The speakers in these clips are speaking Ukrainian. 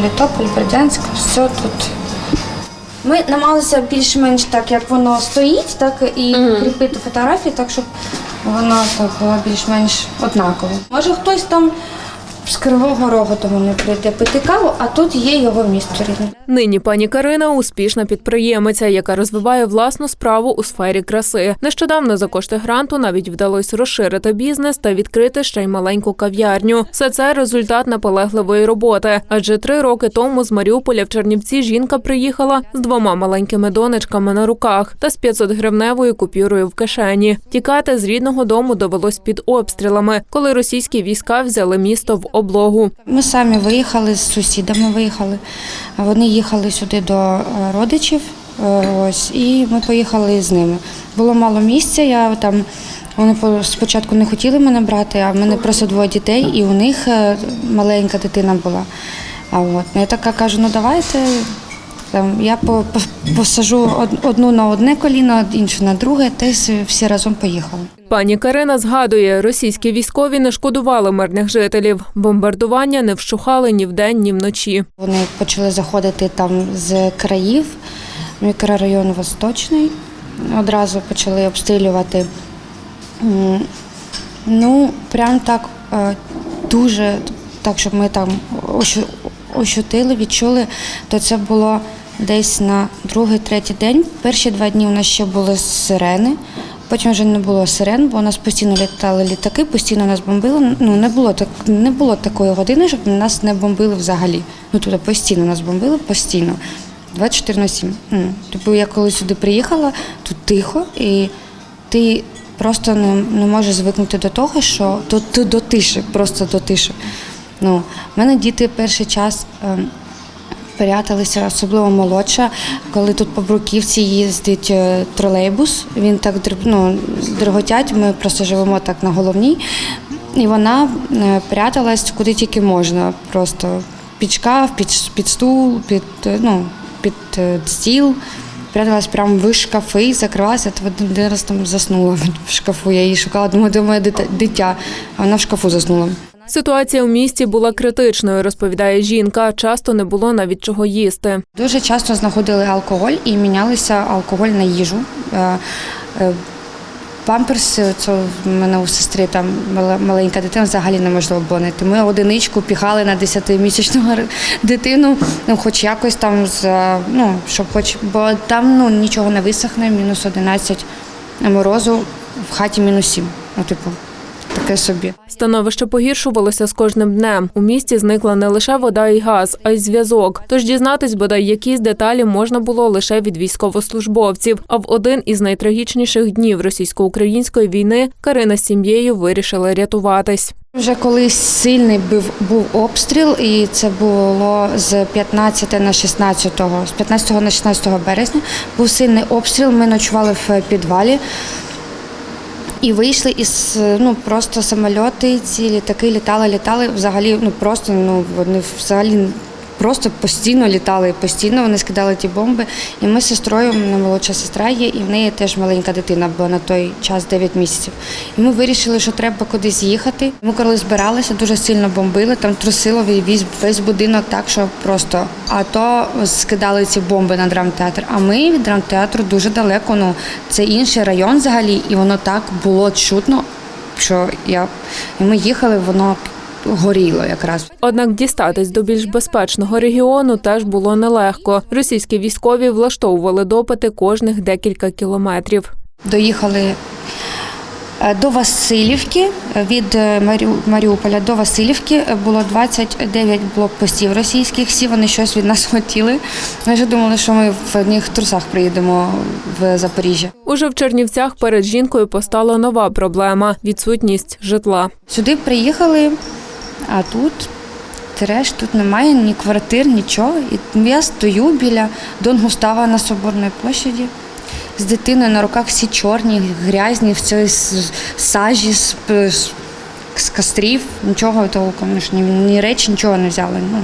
Мелітополь, Бердянськ, все тут. Ми намагалися більш-менш так, як воно стоїть, так і кріпити фотографії, так щоб воно так було більш-менш однаково. Може хтось там з Кривого Рогу того не прийде пити каву, а тут є його місто рідне. Нині пані Карина успішна підприємиця, яка розвиває власну справу у сфері краси. Нещодавно за кошти гранту навіть вдалося розширити бізнес та відкрити ще й маленьку кав'ярню. Все це результат наполегливої роботи. Адже три роки тому з Маріуполя в Чернівці жінка приїхала з двома маленькими донечками на руках та з 500 гривневою купюрою в кишені. Тікати з рідного дому довелось під обстрілами, коли російські війська взяли місто в облогу. Ми самі виїхали з сусідами, виїхали. Вони їхали сюди до е, родичів. е, Ось, і ми поїхали з ними. Було мало місця. Я там вони спочатку не хотіли мене брати, а в мене просто двоє дітей, і у них е, маленька дитина була. А от ну, я така кажу: ну давайте. Там, я по- по- посажу од- одну на одне коліно, іншу на друге, та всі разом поїхали. Пані Карина згадує, російські військові не шкодували мирних жителів. Бомбардування не вщухали ні вдень, ні вночі. Вони почали заходити там з країв, мікрорайон Восточний. Одразу почали обстрілювати. Ну, прям так е, дуже, так, щоб ми там ощутили, відчули, то це було десь на другий, третій день. Перші два дні у нас ще були сирени. Потім вже не було сирен, бо у нас постійно літали літаки, постійно нас бомбили. Ну не було так, не було такої години, щоб нас не бомбили взагалі. Ну тобто постійно нас бомбили, постійно. 24 на 7. Ну, Тобто я коли сюди приїхала, тут тихо, і ти просто не, не можеш звикнути до того, що до, до, до тиші, просто до тиші. Ну, в мене діти перший час. ем, Пряталися, особливо молодша, коли тут по Бруківці їздить е, тролейбус. Він так ну, дриготять, ми просто живемо так на головній. І вона е, пряталась куди тільки можна. Просто під шкаф, під, під стул, під, е, ну, під стіл. Пряталась прямо в шкафи, закривалася, то один раз там заснула в шкафу. Я її шукала, думаю, де моє дитя, а вона в шкафу заснула. Ситуація у місті була критичною, розповідає жінка. Часто не було навіть чого їсти. Дуже часто знаходили алкоголь і мінялися алкоголь на їжу. Е, е, це в мене у сестри там маленька дитина, взагалі неможливо було знайти. Ми одиничку піхали на 10-місячну дитину, ну хоч якось там за ну, щоб хоч, бо там ну нічого не висохне, мінус 11 морозу, в хаті мінус 7. Ну, типу, таке собі. Становище погіршувалося з кожним днем. У місті зникла не лише вода і газ, а й зв'язок. Тож дізнатись бодай якісь деталі можна було лише від військовослужбовців. А в один із найтрагічніших днів російсько-української війни Карина з сім'єю вирішила рятуватись. Вже коли сильний був, був обстріл, і це було з 15 на 16, з 15 на 16 березня, був сильний обстріл. Ми ночували в підвалі і вийшли із ну просто самольоти, ці літаки літали, літали. Взагалі, ну просто ну вони взагалі. Просто постійно літали, постійно вони скидали ті бомби. І ми з сестрою, мене молодша сестра є, і в неї теж маленька дитина була на той час 9 місяців. І ми вирішили, що треба кудись їхати. Ми коли збиралися, дуже сильно бомбили, там трусило весь, весь будинок так, що просто. А то скидали ці бомби на драмтеатр. А ми від драмтеатру дуже далеко. Ну це інший район взагалі, і воно так було чутно, що я і ми їхали, воно горіло якраз. Однак дістатись до більш безпечного регіону теж було нелегко. Російські військові влаштовували допити кожних декілька кілометрів. Доїхали е, до Васильівки. Від е, Маріуполя до Васильівки е, було 29 блокпостів російських. Всі вони щось від нас хотіли. Ми вже думали, що ми в одних трусах приїдемо в Запоріжжя. Уже в Чернівцях перед жінкою постала нова проблема відсутність житла. Сюди приїхали, а тут треш, тут немає ні квартир, нічого. І я стою біля Дон Густава на Соборної площаді. З дитиною на руках всі чорні, грязні, в сажі з, з, з кострів, нічого толком, ні, ні речі, нічого не взяли. Ну.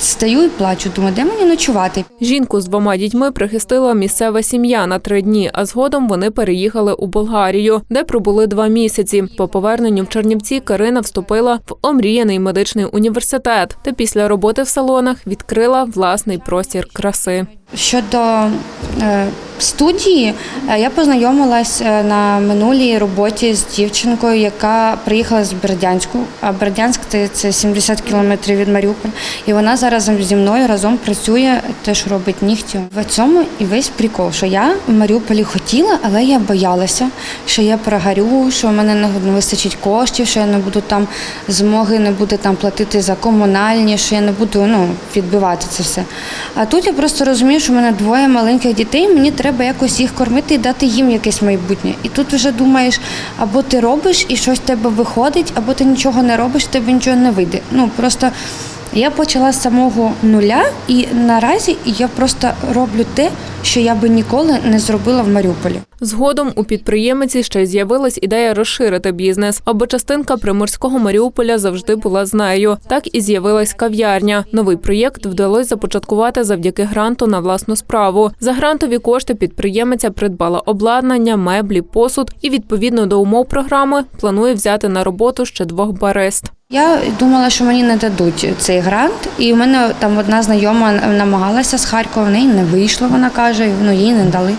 Стою і плачу. Думаю, де мені ночувати? Жінку з двома дітьми прихистила місцева сім'я на три дні, а згодом вони переїхали у Болгарію, де пробули два місяці. По поверненню в Чернівці Карина вступила в омріяний медичний університет та після роботи в салонах відкрила власний простір краси. Щодо е, студії, е, я познайомилась е, на минулій роботі з дівчинкою, яка приїхала з Бердянську. А Бердянськ це, це 70 кілометрів від Маріуполя. І вона зараз зі мною разом працює, теж робить нігті. В цьому і весь прикол, що я в Маріуполі хотіла, але я боялася, що я прогорю, що в мене не вистачить коштів, що я не буду там змоги, не буду там платити за комунальні, що я не буду ну, відбивати це все. А тут я просто розумію, що в мене двоє маленьких дітей, мені треба якось їх кормити і дати їм якесь майбутнє. І тут вже думаєш, або ти робиш і щось в тебе виходить, або ти нічого не робиш, в тебе нічого не вийде. Ну просто я почала з самого нуля, і наразі я просто роблю те, що я би ніколи не зробила в Маріуполі. Згодом у підприємиці ще й з'явилась ідея розширити бізнес, аби частинка приморського Маріуполя завжди була з нею. Так і з'явилась кав'ярня. Новий проєкт вдалося започаткувати завдяки гранту на власну справу. За грантові кошти підприємиця придбала обладнання, меблі, посуд і відповідно до умов програми планує взяти на роботу ще двох барист. Я думала, що мені не дадуть цей грант, і в мене там одна знайома намагалася з Харкова, в неї не вийшло, вона каже, ну їй не дали.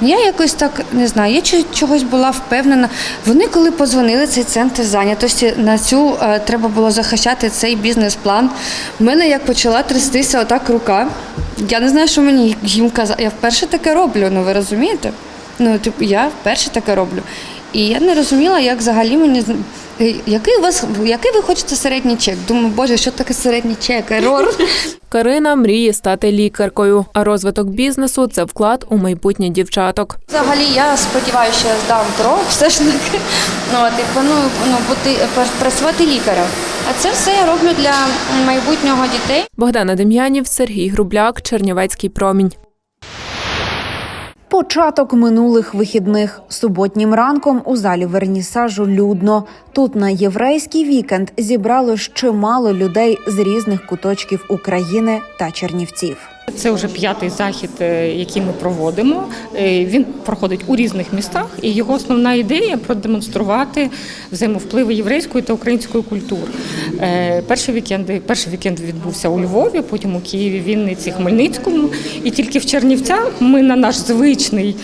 Я якось так не знаю, я чогось була впевнена. Вони, коли позвонили цей центр зайнятості, на цю е, треба було захищати цей бізнес-план. В мене як почала трястися отак рука. Я не знаю, що мені їм казати. Я вперше таке роблю, ну ви розумієте? Ну, типу, я вперше таке роблю. І я не розуміла, як взагалі мені. Е, Який у вас який ви хочете середній чек? Думаю, боже, що таке середній чек? Ерор. Карина мріє стати лікаркою, а розвиток бізнесу це вклад у майбутнє дівчаток. Взагалі, я сподіваюся, що я здам кров, все ж таки. Ну, от, і планую ну, бути працювати лікарем. А це все я роблю для майбутнього дітей. Богдана Дем'янів, Сергій Грубляк, Чернівецький промінь. Початок минулих вихідних суботнім ранком у залі вернісажу людно. Тут на єврейський вікенд зібрало чимало людей з різних куточків України та Чернівців. Це вже п'ятий захід, е, який ми проводимо. Е, Він проходить у різних містах, і його основна ідея продемонструвати взаємовпливи єврейської та української культур. Е, Перший вікенд, перший вікенд відбувся у Львові, потім у Києві, Вінниці, Хмельницькому. І тільки в Чернівцях ми на наш звичний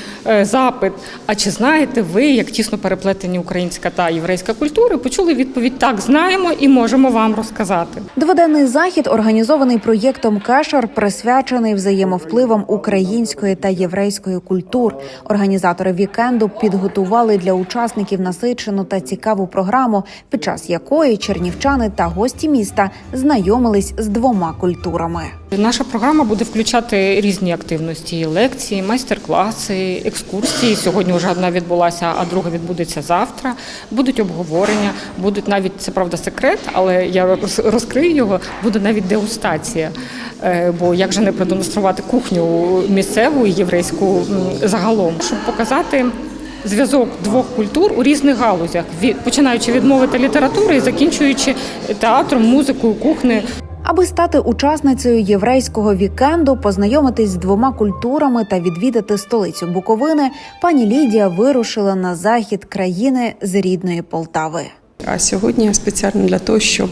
запит. А чи знаєте ви, як тісно переплетені українська та єврейська культури, почули відповідь так, знаємо і можемо вам розказати. Дводенний захід, організований проєктом Кешер, присвячений взаємовпливам української та єврейської культур. Організатори вікенду підготували для учасників насичену та цікаву програму, під час якої чернівчани та гості міста знайомились з двома культурами. Наша програма буде включати різні активності: лекції, майстер-класи, екскурсії. Сьогодні вже одна відбулася, а друга відбудеться завтра. Будуть обговорення, будуть навіть це правда секрет, але я розкрию його. Буде навіть дегустація. Е, Бо як же не продемонструвати кухню місцеву і єврейську загалом, щоб показати. Зв'язок двох культур у різних галузях, починаючи від мови та літератури і закінчуючи театром, музикою, кухнею. Аби стати учасницею єврейського вікенду, познайомитись з двома культурами та відвідати столицю Буковини, пані Лідія вирушила на захід країни з рідної Полтави. А сьогодні спеціально для того, щоб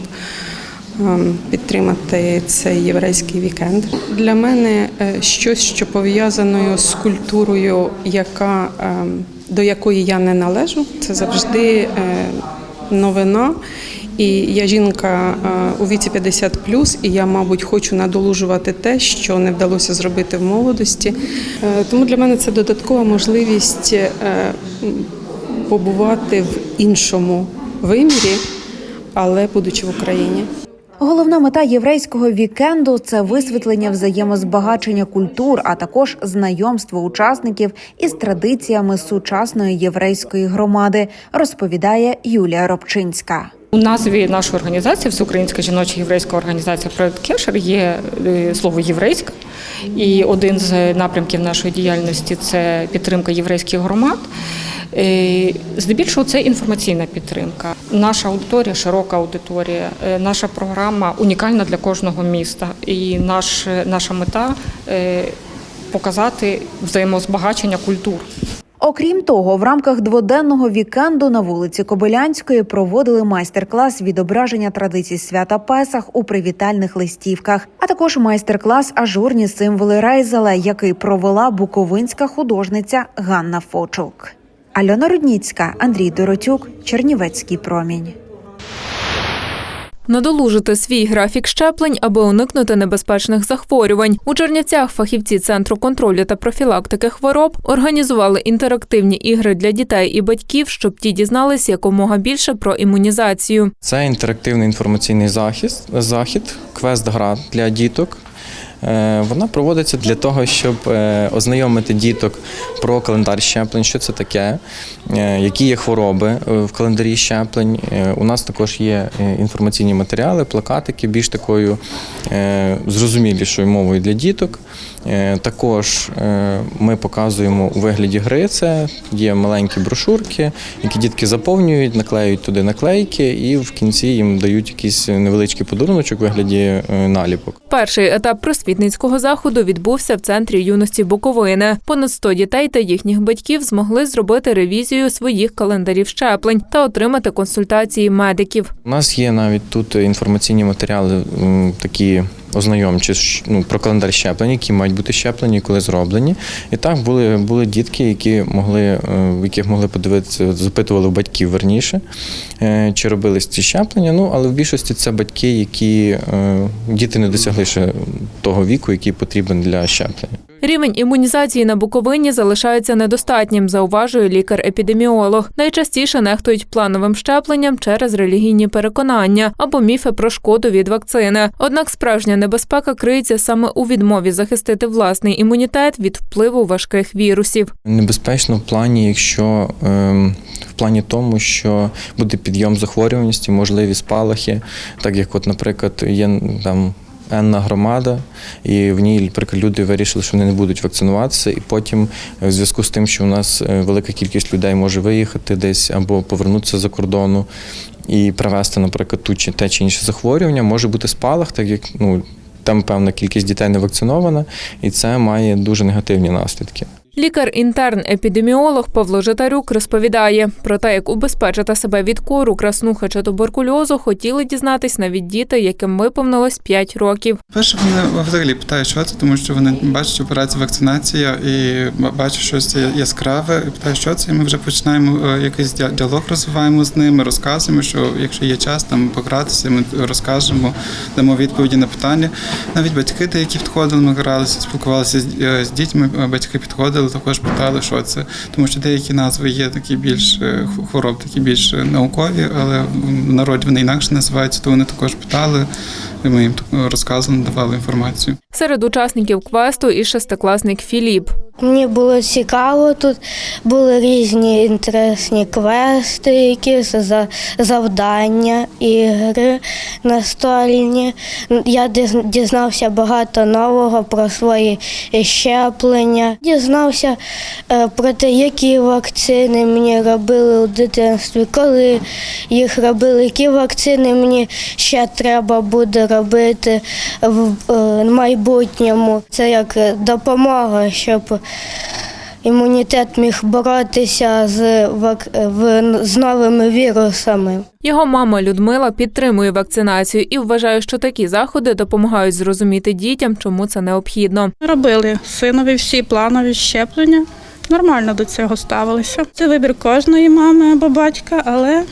ем, підтримати цей єврейський вікенд. Для мене е, щось, що пов'язаною з культурою, яка, ем, до якої я не належу, це завжди е, новина. І я жінка е, у віці 50 і я, мабуть, хочу надолужувати те, що не вдалося зробити в молодості. Е, Тому для мене це додаткова можливість е, побувати в іншому вимірі, але будучи в Україні. Головна мета єврейського вікенду це висвітлення взаємозбагачення культур, а також знайомство учасників із традиціями сучасної єврейської громади, розповідає Юлія Робчинська. У назві нашої організації Всеукраїнська жіноча єврейська організація Проект Кешер є е, слово єврейська, і один з напрямків нашої діяльності це підтримка єврейських громад. Е, Здебільшого це інформаційна підтримка. Наша аудиторія, широка аудиторія, е, наша програма унікальна для кожного міста. І наш, наша мета е, показати взаємозбагачення культур. Окрім того, в рамках дводенного вікенду на вулиці Кобилянської проводили майстер-клас відображення традицій свята Песах у привітальних листівках, а також майстер-клас Ажурні символи Райзела, який провела буковинська художниця Ганна Фочук. Альона Рудніцька, Андрій Доротюк, Чернівецький промінь. Надолужити свій графік щеплень, аби уникнути небезпечних захворювань. У Чернівцях фахівці Центру контролю та профілактики хвороб організували інтерактивні ігри для дітей і батьків, щоб ті дізнались якомога більше про імунізацію. Це інтерактивний інформаційний захист, захід, квест-гра для діток. Е, Вона проводиться для того, щоб е, ознайомити діток про календар щеплень, що це таке, е, які є хвороби в календарі щеплень. У нас також є інформаційні матеріали, плакатики більш такою зрозумілішою мовою для діток. Також ми показуємо у вигляді гри. Це є маленькі брошурки, які дітки заповнюють, наклеюють туди наклейки, і в кінці їм дають якийсь невеличкий подаруночок у вигляді наліпок. Перший етап просвітницького заходу відбувся в центрі юності Буковини. Понад 100 дітей та їхніх батьків змогли зробити ревізію своїх календарів щеплень та отримати консультації медиків. У нас є навіть тут інформаційні матеріали, такі ознайомчі ну, про календар щеплень, які мають бути щеплені, коли зроблені. І так були, були дітки, які могли, е, яких могли подивитися, запитували батьків верніше, е, чи робились ці щеплення. Ну, але в більшості це батьки, які е, діти не досягли ще того віку, який потрібен для щеплення. Рівень імунізації на Буковині залишається недостатнім, зауважує лікар-епідеміолог. Найчастіше нехтують плановим щепленням через релігійні переконання або міфи про шкоду від вакцини. Однак справжня небезпека криється саме у відмові захистити власний імунітет від впливу важких вірусів. Небезпечно в плані, якщо ем, в плані тому, що буде підйом захворюваності, можливі спалахи, так як, от, наприклад, є там. Енна громада, і в ній люди вирішили, що вони не будуть вакцинуватися, і потім, е, в зв'язку з тим, що у нас е, велика кількість людей може виїхати десь або повернутися за кордону і привезти, наприклад, ту чи те чи інше захворювання, може бути спалах, так як ну там певна кількість дітей не вакцинована, і це має дуже негативні наслідки. Лікар-інтерн-епідеміолог Павло Житарюк розповідає про те, як убезпечити себе від кору, краснухи чи туберкульозу, хотіли дізнатись навіть діти, яким виповнилось 5 років. Перше, вони взагалі питають, що це, тому що вони бачать операцію вакцинація і бачать щось яскраве, і питають, що це. І ми вже починаємо е, якийсь діалог розвиваємо з ними, розказуємо, що якщо є час там погратися, ми розкажемо, дамо відповіді на питання. Навіть батьки деякі підходили, ми гралися, спілкувалися з, е, дітьми. Батьки підходили, також питали, що це, тому що деякі назви є такі більш е, хвороб, такі більш е, наукові, але в народі вони інакше називаються, то вони також питали. І ми їм так розказували, давали інформацію. Серед учасників квесту і шестикласник Філіп. Мені було цікаво, тут були різні інтересні квести, якісь за- завдання, ігри настольні. Я дізнався багато нового про свої щеплення. Дізнався е, про те, які вакцини мені робили у дитинстві, коли їх робили, які вакцини мені ще треба буде робити в е, майбутньому. Це як е, допомога, щоб імунітет міг боротися з, вак... в... з новими вірусами. Його мама Людмила підтримує вакцинацію і вважає, що такі заходи допомагають зрозуміти дітям, чому це необхідно. Робили синові всі планові щеплення. Нормально до цього ставилися. Це вибір кожної мами або батька, але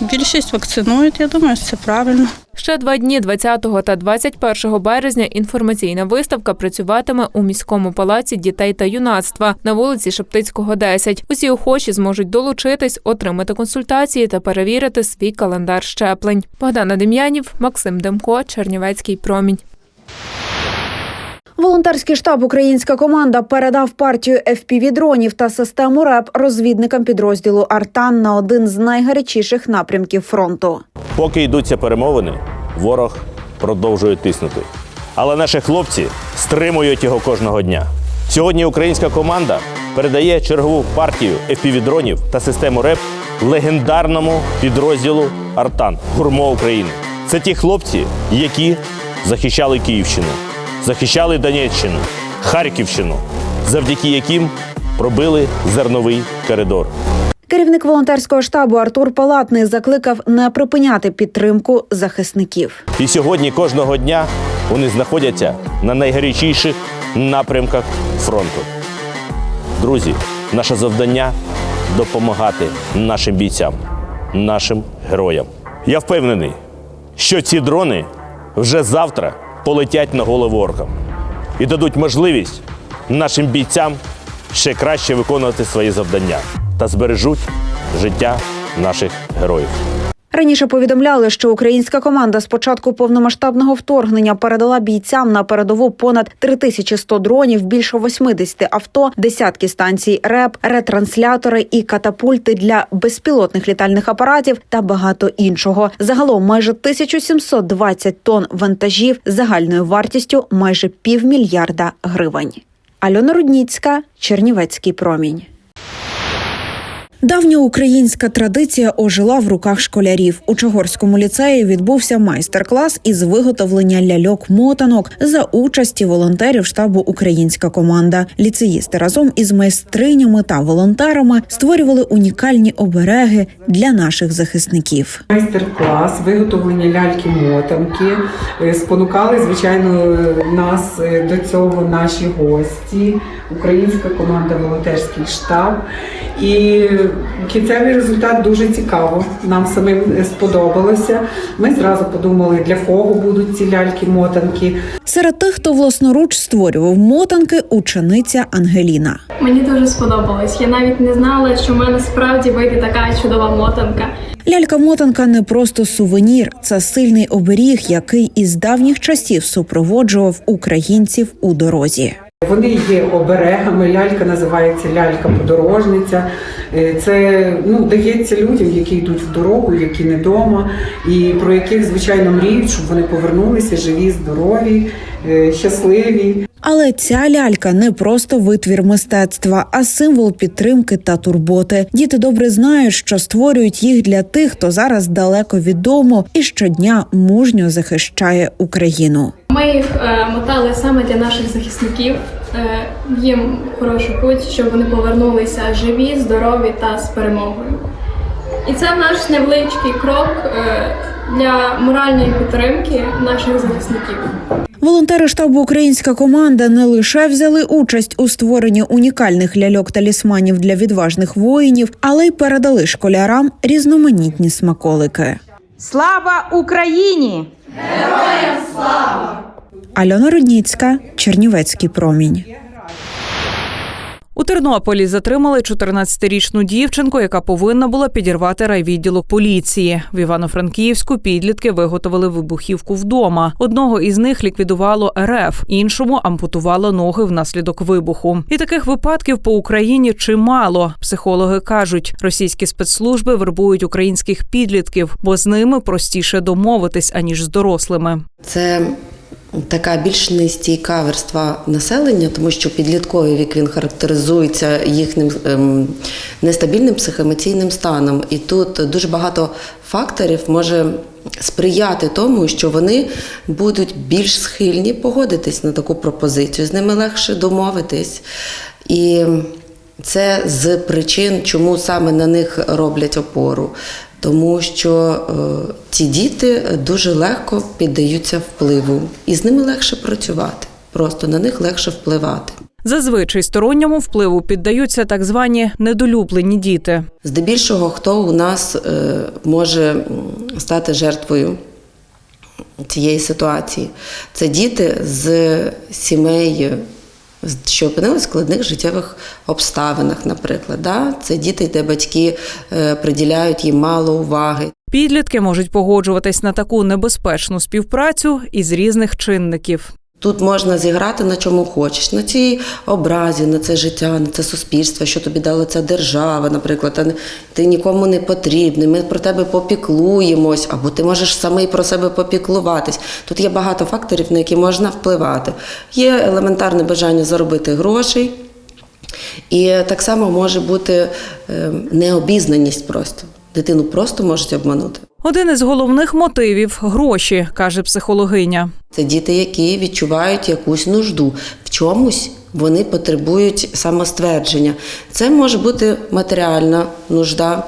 більшість вакцинують. Я думаю, що це правильно. Ще два дні 20 та 21 березня інформаційна виставка працюватиме у міському палаці дітей та юнацтва на вулиці Шептицького, 10. Усі охочі зможуть долучитись, отримати консультації та перевірити свій календар щеплень. Богдана Дем'янів, Максим Демко, Чернівецький промінь. Волонтерський штаб Українська команда передав партію FPV-дронів та систему РЕП розвідникам підрозділу Артан на один з найгарячіших напрямків фронту. Поки йдуться перемовини, ворог продовжує тиснути. Але наші хлопці стримують його кожного дня. Сьогодні українська команда передає чергову партію FPV-дронів та систему РЕП легендарному підрозділу Артан Гурмо України. Це ті хлопці, які захищали Київщину, захищали Донеччину, Харківщину, завдяки яким пробили зерновий коридор. Керівник волонтерського штабу Артур Палатний закликав не припиняти підтримку захисників. І сьогодні кожного дня вони знаходяться на найгарячіших напрямках фронту. Друзі, наше завдання допомагати нашим бійцям, нашим героям. Я впевнений, що ці дрони вже завтра полетять на голову оркам і дадуть можливість нашим бійцям ще краще виконувати свої завдання та збережуть життя наших героїв. Раніше повідомляли, що українська команда з початку повномасштабного вторгнення передала бійцям на передову понад 3100 дронів, більше 80 авто, десятки станцій РЕП, ретранслятори і катапульти для безпілотних літальних апаратів та багато іншого. Загалом майже 1720 тонн вантажів загальною вартістю майже півмільярда гривень. Альона Рудніцька, Чернівецький промінь. Давня українська традиція ожила в руках школярів. У Чогорському ліцеї відбувся майстер-клас із виготовлення ляльок-мотанок за участі волонтерів штабу Українська команда. Ліцеїсти разом із майстринями та волонтерами створювали унікальні обереги для наших захисників. Майстер-клас, виготовлення ляльки-мотанки. Е, Спонукали, звичайно, нас е, до цього наші гості, українська команда волонтерський штаб. І кінцевий результат дуже цікаво. Нам самим сподобалося. Ми зразу подумали, для кого будуть ці ляльки-мотанки. Серед тих, хто власноруч створював мотанки, учениця Ангеліна. Мені дуже сподобалось. Я навіть не знала, що в мене справді вийде така чудова мотанка. Лялька-мотанка не просто сувенір, це сильний оберіг, який із давніх часів супроводжував українців у дорозі. Вони є оберегами. Лялька називається лялька-подорожниця. Е, Це ну, дається людям, які йдуть в дорогу, які не вдома, і про яких, звичайно, мріють, щоб вони повернулися живі, здорові, е, щасливі. Але ця лялька не просто витвір мистецтва, а символ підтримки та турботи. Діти добре знають, що створюють їх для тих, хто зараз далеко від дому і щодня мужньо захищає Україну. Ми їх е, мотали саме для наших захисників. Е, їм хорошу путь, щоб вони повернулися живі, здорові та з перемогою. І це наш невеличкий крок е, для моральної підтримки наших захисників. Волонтери штабу Українська команда не лише взяли участь у створенні унікальних ляльок талісманів для відважних воїнів, але й передали школярам різноманітні смаколики. Слава Україні! Героям слава! Альона Рудніцька, Чернівецький промінь. У Тернополі затримали 14-річну дівчинку, яка повинна була підірвати райвідділок поліції. В Івано-Франківську підлітки виготовили вибухівку вдома. Одного із них ліквідувало РФ, іншому ампутувало ноги внаслідок вибуху. І таких випадків по Україні чимало. Психологи кажуть, російські спецслужби вербують українських підлітків, бо з ними простіше домовитись аніж з дорослими. Це така більш нестійка верства населення, тому що підлітковий вік він характеризується їхнім ем, нестабільним психоемоційним станом. І тут дуже багато факторів може сприяти тому, що вони будуть більш схильні погодитись на таку пропозицію, з ними легше домовитись. І це з причин, чому саме на них роблять опору. Тому що е, ці діти дуже легко піддаються впливу, і з ними легше працювати. Просто на них легше впливати. Зазвичай сторонньому впливу піддаються так звані недолюблені діти. Здебільшого, хто у нас е, може стати жертвою цієї ситуації, це діти з сімей, що опинилися в складних життєвих обставинах, наприклад. Да? Це діти, де батьки е, приділяють їм мало уваги. Підлітки можуть погоджуватись на таку небезпечну співпрацю із різних чинників. Тут можна зіграти на чому хочеш, на цій образі, на це життя, на це суспільство, що тобі дала ця держава, наприклад, а ти нікому не потрібний, ми про тебе попіклуємось, або ти можеш самий про себе попіклуватись. Тут є багато факторів, на які можна впливати. Є елементарне бажання заробити грошей, і так само може бути е, необізнаність просто. Дитину просто можуть обманути. Один із головних мотивів гроші, каже психологиня. Це діти, які відчувають якусь нужду в чомусь. Вони потребують самоствердження. Це може бути матеріальна нужда.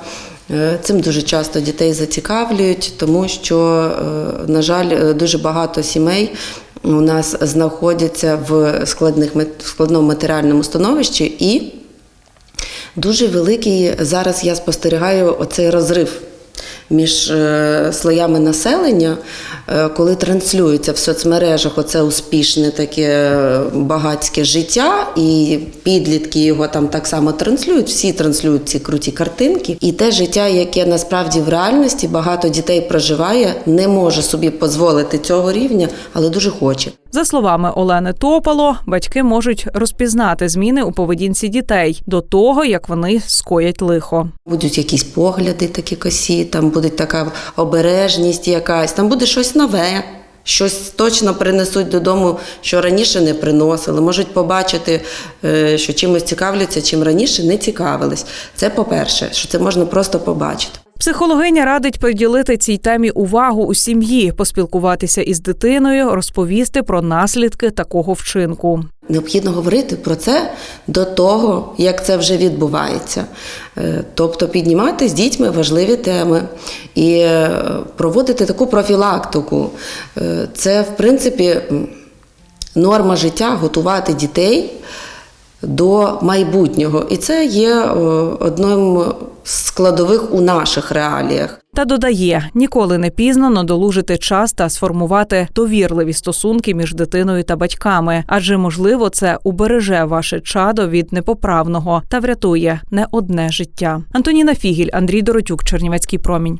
Е, Цим дуже часто дітей зацікавлюють, тому що, е, на жаль, е, дуже багато сімей у нас знаходяться в складних складному матеріальному становищі і дуже великий зараз я спостерігаю оцей розрив між е, слоями населення, е, коли транслюється в соцмережах оце успішне таке багатське життя, і підлітки його там так само транслюють, всі транслюють ці круті картинки. І те життя, яке насправді в реальності багато дітей проживає, не може собі дозволити цього рівня, але дуже хоче. За словами Олени Топало, батьки можуть розпізнати зміни у поведінці дітей до того, як вони скоять лихо. Будуть якісь погляди такі косі, там буде така обережність якась, там буде щось нове. Щось точно принесуть додому, що раніше не приносили. Можуть побачити, е, що чимось цікавляться, чим раніше не цікавились. Це по-перше, що це можна просто побачити. Психологиня радить приділити цій темі увагу у сім'ї, поспілкуватися із дитиною, розповісти про наслідки такого вчинку. Необхідно говорити про це до того, як це вже відбувається. Е, Тобто піднімати з дітьми важливі теми і е, проводити таку профілактику. Е, Це, в принципі, норма життя готувати дітей до майбутнього. І це є е, одним складових у наших реаліях. Та додає, ніколи не пізно надолужити час та сформувати довірливі стосунки між дитиною та батьками, адже можливо це убереже ваше чадо від непоправного та врятує не одне життя. Антоніна Фігіль, Андрій Доротюк, Чернівецький промінь.